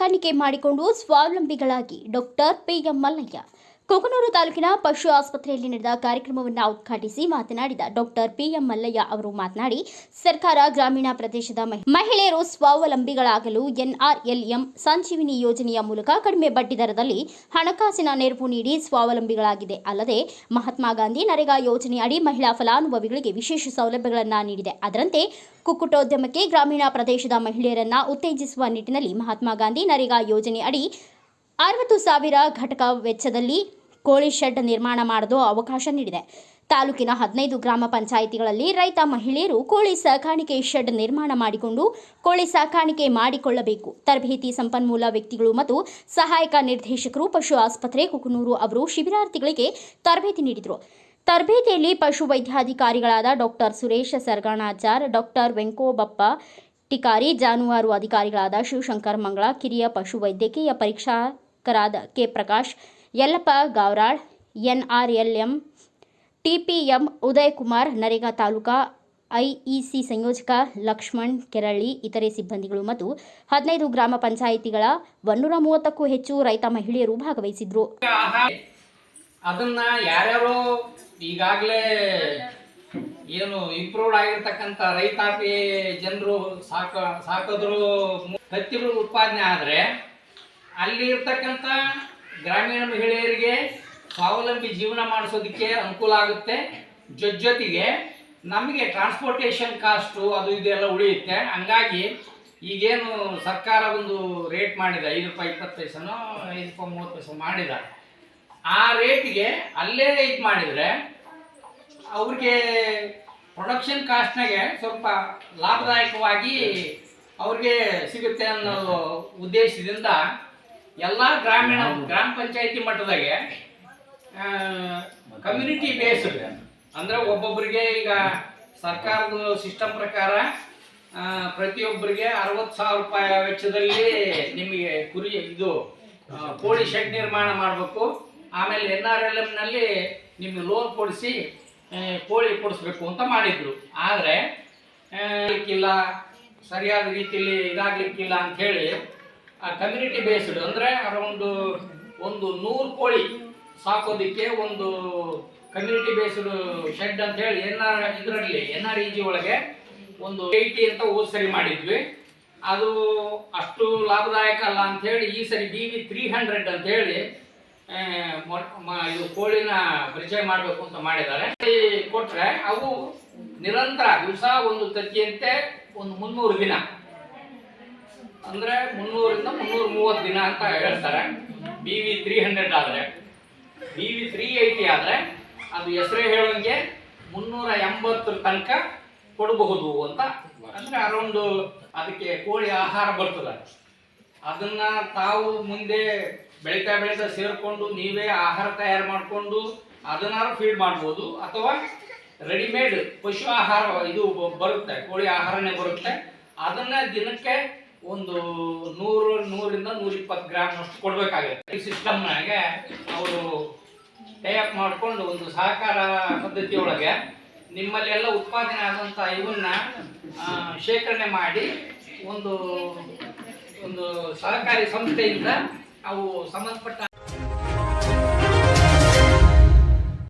ಸಾಕಾಣಿಕೆ ಮಾಡಿಕೊಂಡು ಸ್ವಾವಲಂಬಿಗಳಾಗಿ doctor P M Mallaiah Kukanoor ತಾಲೂಕಿನ ಪಶು ಆಸ್ಪತ್ರೆಯಲ್ಲಿ ನಡೆದ ಕಾರ್ಯಕ್ರಮವನ್ನು ಉದ್ಘಾಟಿಸಿ ಮಾತನಾಡಿದ ಡಾಕ್ಟರ್ ಪಿಎಂ ಮಲ್ಲಯ್ಯ ಅವರು ಮಾತನಾಡಿ, ಸರ್ಕಾರ ಗ್ರಾಮೀಣ ಪ್ರದೇಶದ ಮಹಿ- ಮಹಿಳೆಯರು ಸ್ವಾವಲಂಬಿಗಳಾಗಲು ಎನ್ಆರ್ಎಲ್ಎಂ ಸಂಜೀವಿನಿ ಯೋಜನೆಯ ಮೂಲಕ ಕಡಿಮೆ ಬಡ್ಡಿ ದರದಲ್ಲಿ ಹಣಕಾಸಿನ ನೆರವು ನೀಡಿ ಸ್ವಾವಲಂಬಿಗಳಾಗಿದೆ. ಅಲ್ಲದೆ, ಮಹಾತ್ಮ ಗಾಂಧಿ ನರೇಗಾ ಯೋಜನೆಯಡಿ ಮಹಿಳಾ ಫಲಾನುಭವಿಗಳಿಗೆ ವಿಶೇಷ ಸೌಲಭ್ಯಗಳನ್ನು ನೀಡಿದೆ. ಅದರಂತೆ, ಕುಕ್ಕುಟೋದ್ಯಮಕ್ಕೆ ಗ್ರಾಮೀಣ ಪ್ರದೇಶದ ಮಹಿಳೆಯರನ್ನು ಉತ್ತೇಜಿಸುವ ನಿಟ್ಟಿನಲ್ಲಿ ಮಹಾತ್ಮ ಗಾಂಧಿ ನರೇಗಾ ಯೋಜನೆ ಅಡಿ ಅರವತ್ತು ಸಾವಿರ ಘಟಕ ವೆಚ್ಚದಲ್ಲಿ ಕೋಳಿ ಶೆಡ್ ನಿರ್ಮಾಣ ಮಾಡಲು ಅವಕಾಶ ನೀಡಿದೆ. ತಾಲೂಕಿನ ಹದಿನೈದು ಗ್ರಾಮ ಪಂಚಾಯಿತಿಗಳಲ್ಲಿ ರೈತ ಮಹಿಳೆಯರು ಕೋಳಿ ಸಾಕಾಣಿಕೆ ಶೆಡ್ ನಿರ್ಮಾಣ ಮಾಡಿಕೊಂಡು ಕೋಳಿ ಸಾಕಾಣಿಕೆ ಮಾಡಿಕೊಳ್ಳಬೇಕು. ತರಬೇತಿ ಸಂಪನ್ಮೂಲ ವ್ಯಕ್ತಿಗಳು ಮತ್ತು ಸಹಾಯಕ ನಿರ್ದೇಶಕರು, ಪಶು ಆಸ್ಪತ್ರೆ, ಕುಕನೂರು ಅವರು ಶಿಬಿರಾರ್ಥಿಗಳಿಗೆ ತರಬೇತಿ ನೀಡಿದರು. ತರಬೇತಿಯಲ್ಲಿ ಪಶು ವೈದ್ಯಾಧಿಕಾರಿಗಳಾದ ಡಾಕ್ಟರ್ ಸುರೇಶ ಸರ್ಗಣಾಚಾರ್ ಡಾಕ್ಟರ್ ವೆಂಕೋಬಪ್ಪ ಟಿಕಾರಿ, ಜಾನುವಾರು ಅಧಿಕಾರಿಗಳಾದ ಶಿವಶಂಕರ್ ಮಂಗಳ, ಕಿರಿಯ ಪಶು ವೈದ್ಯಕೀಯ ಪರೀಕ್ಷಕರಾದ K. Prakash Yallappa Gavaral, NRLM, TPM Uday Kumar NREGA taluka IEC ಸಂಯೋಜಕ ಲಕ್ಷ್ಮಣ್ ಕೆರಳ್ಳಿ ಇತರೆ ಸಿಬ್ಬಂದಿಗಳು ಮತ್ತು ಹದಿನೈದು ಗ್ರಾಮ ಪಂಚಾಯಿತಿಗಳ ಒನ್ನೂರ ಮೂವತ್ತಕ್ಕೂ ಹೆಚ್ಚು ರೈತ ಮಹಿಳೆಯರು ಭಾಗವಹಿಸಿದ್ರು. ಅದನ್ನ ಯಾರ್ಯಾರು ಈಗಾಗಲೇ ಏನು ಇಂಪ್ರೂವ್ ಆಗಿರ್ತಕ್ಕಂಥ ರೈತಾಪಿ ಜನರು ಸಾಕ, ಸಾಕಿದ್ರು ಹತ್ತಿಗಳು ಉತ್ಪಾದನೆ ಆದರೆ ಅಲ್ಲಿ ಇರ್ತಕ್ಕಂಥ ಗ್ರಾಮೀಣ ಮಹಿಳೆಯರಿಗೆ ಸ್ವಾವಲಂಬಿ ಜೀವನ ಮಾಡಿಸೋದಕ್ಕೆ ಅನುಕೂಲ ಆಗುತ್ತೆ. ಜೊತೆಗೆ ನಮಗೆ ಟ್ರಾನ್ಸ್ಪೋರ್ಟೇಷನ್ ಕಾಸ್ಟು ಅದು ಇದೆಲ್ಲ ಉಳಿಯುತ್ತೆ. ಹಂಗಾಗಿ ಈಗೇನು ಸರ್ಕಾರ ಒಂದು ರೇಟ್ ಮಾಡಿದೆ, ಐದು ರೂಪಾಯಿ ಇಪ್ಪತ್ತು ಪೈಸನೋ, ಐದು ರೂಪಾಯಿ ಮೂವತ್ತು ಪೈಸೆ ಮಾಡಿದ ಆ ರೇಟಿಗೆ ಅಲ್ಲೇ ಇದು ಮಾಡಿದರೆ ಅವ್ರಿಗೆ ಪ್ರೊಡಕ್ಷನ್ ಕಾಸ್ಟ್ನಾಗೆ ಸ್ವಲ್ಪ ಲಾಭದಾಯಕವಾಗಿ ಅವ್ರಿಗೆ ಸಿಗುತ್ತೆ ಅನ್ನೋ ಉದ್ದೇಶದಿಂದ ಎಲ್ಲ ಗ್ರಾಮೀಣ ಗ್ರಾಮ ಪಂಚಾಯತಿ ಮಟ್ಟದಾಗೆ ಕಮ್ಯುನಿಟಿ ಬೇಸ್ಡ್ ಅಂದ್ರೆ ಒಬ್ಬೊಬ್ಬರಿಗೆ ಈಗ ಸರ್ಕಾರದ ಸಿಸ್ಟಮ್ ಪ್ರಕಾರ ಪ್ರತಿಯೊಬ್ಬರಿಗೆ ಅರವತ್ತು ಸಾವಿರ ರೂಪಾಯಿ ವೆಚ್ಚದಲ್ಲಿ ನಿಮಗೆ ಕುರಿ ಇದು ಕೋಳಿ ಶೆಡ್ ನಿರ್ಮಾಣ ಮಾಡಬೇಕು. ಆಮೇಲೆ ಎನ್ ಆರ್ ಎಲ್ ಎಮ್ನಲ್ಲಿ ನಿಮಗೆ ಲೋನ್ ಕೊಡಿಸಿ ಕೋಳಿ ಕೊಡಿಸ್ಬೇಕು ಅಂತ ಮಾಡಿದ್ರು. ಆದರೆ ಇಲ್ಲ ಸರಿಯಾದ ರೀತಿಯಲ್ಲಿ ಇದಾಗ್ಲಿಕ್ಕಿಲ್ಲ ಅಂತ ಹೇಳಿ ಕಮ್ಯುನಿಟಿ ಬೇಸ್ಡ್ ಅಂದರೆ ಅರೌಂಡ್ ಒಂದು ನೂರು ಕೋಳಿ ಸಾಕೋದಕ್ಕೆ ಒಂದು ಕಮ್ಯುನಿಟಿ ಬೇಸ್ಡ್ ಶೆಡ್ ಅಂತ ಹೇಳಿ ಎನ್ ಆರ್ ಇದರಲ್ಲಿ ಎನ್ ಆರ್ ಇ ಜಿ ಒಳಗೆ ಒಂದು ಏಯ್ಟಿ ಅಂತ ಹೋದ ಸರಿ ಮಾಡಿದ್ವಿ. ಅದು ಅಷ್ಟು ಲಾಭದಾಯಕ ಅಲ್ಲ ಅಂತ ಹೇಳಿ ಈ ಸರಿ ಡಿ ವಿ ತ್ರೀ ಹಂಡ್ರೆಡ್ ಅಂತ ಹೇಳಿ ಆ, ಮೊಟ್- ಮ- ಇದು ಕೋಳಿನ ಪರಿಚಯ ಮಾಡಬೇಕು ಅಂತ ಮಾಡಿದ್ದಾರೆ. ಕೊಟ್ಟರೆ ಅವು ನಿರಂತರ ದಿವಸ ಒಂದು ತತ್ತಿಯಂತೆ ಒಂದು ಮುನ್ನೂರು ದಿನ. ಅಂದ್ರೆ ಮುನ್ನೂರಿಂದ ಮುನ್ನೂರ ಮೂವತ್ತು ದಿನ ಅಂತ ಹೇಳ್ತಾರೆ. ಬಿ ವಿ ತ್ರೀ ಹಂಡ್ರೆಡ್ ಆದರೆ. ಬಿ ವಿ ತ್ರೀ ಏಯ್ಟಿ ಆದರೆ ಅದು ಹೆಸರೇ ಹೇಳೋಂಗೆ ಮುನ್ನೂರ ಎಂಬತ್ತರ ತನಕ ಕೊಡಬಹುದು ಅಂತ. ಅಂದ್ರೆ ಅರೌಂಡು ಅದಕ್ಕೆ ಕೋಳಿ ಆಹಾರ ಬರ್ತದೆ. ಅದನ್ನ ತಾವು ಮುಂದೆ ಬೆಳೀತಾ ಬೆಳೀತಾ ಸೇರಿಕೊಂಡು ನೀವೇ ಆಹಾರ ತಯಾರು ಮಾಡಿಕೊಂಡು ಅದನ್ನಾರು ಫೀಡ್ ಮಾಡ್ಬೋದು. ಅಥವಾ ರೆಡಿಮೇಡ್ ಪಶು ಆಹಾರ ಇದು ಬರುತ್ತೆ, ಕೋಳಿ ಆಹಾರನೇ ಬರುತ್ತೆ. ಅದನ್ನ ದಿನಕ್ಕೆ ಒಂದು ನೂರು, ನೂರಿಂದ ನೂರ ಇಪ್ಪತ್ತು ಗ್ರಾಮ್ ಅಷ್ಟು ಕೊಡ್ಬೇಕಾಗುತ್ತೆ. ಈ ಸಿಸ್ಟಮ್ನಾಗೆ ಅವರು ಟೈಅಪ್ ಮಾಡಿಕೊಂಡು ಒಂದು ಸಹಕಾರ ಪದ್ಧತಿಯೊಳಗೆ ನಿಮ್ಮಲ್ಲಿ ಎಲ್ಲ ಉತ್ಪಾದನೆ ಆದಂಥ ಇವನ್ನ ಶೇಖರಣೆ ಮಾಡಿ ಒಂದು ಒಂದು ಸಹಕಾರಿ ಸಂಸ್ಥೆಯಿಂದ ಅವು ಸಂಬಂಧಪಟ್ಟ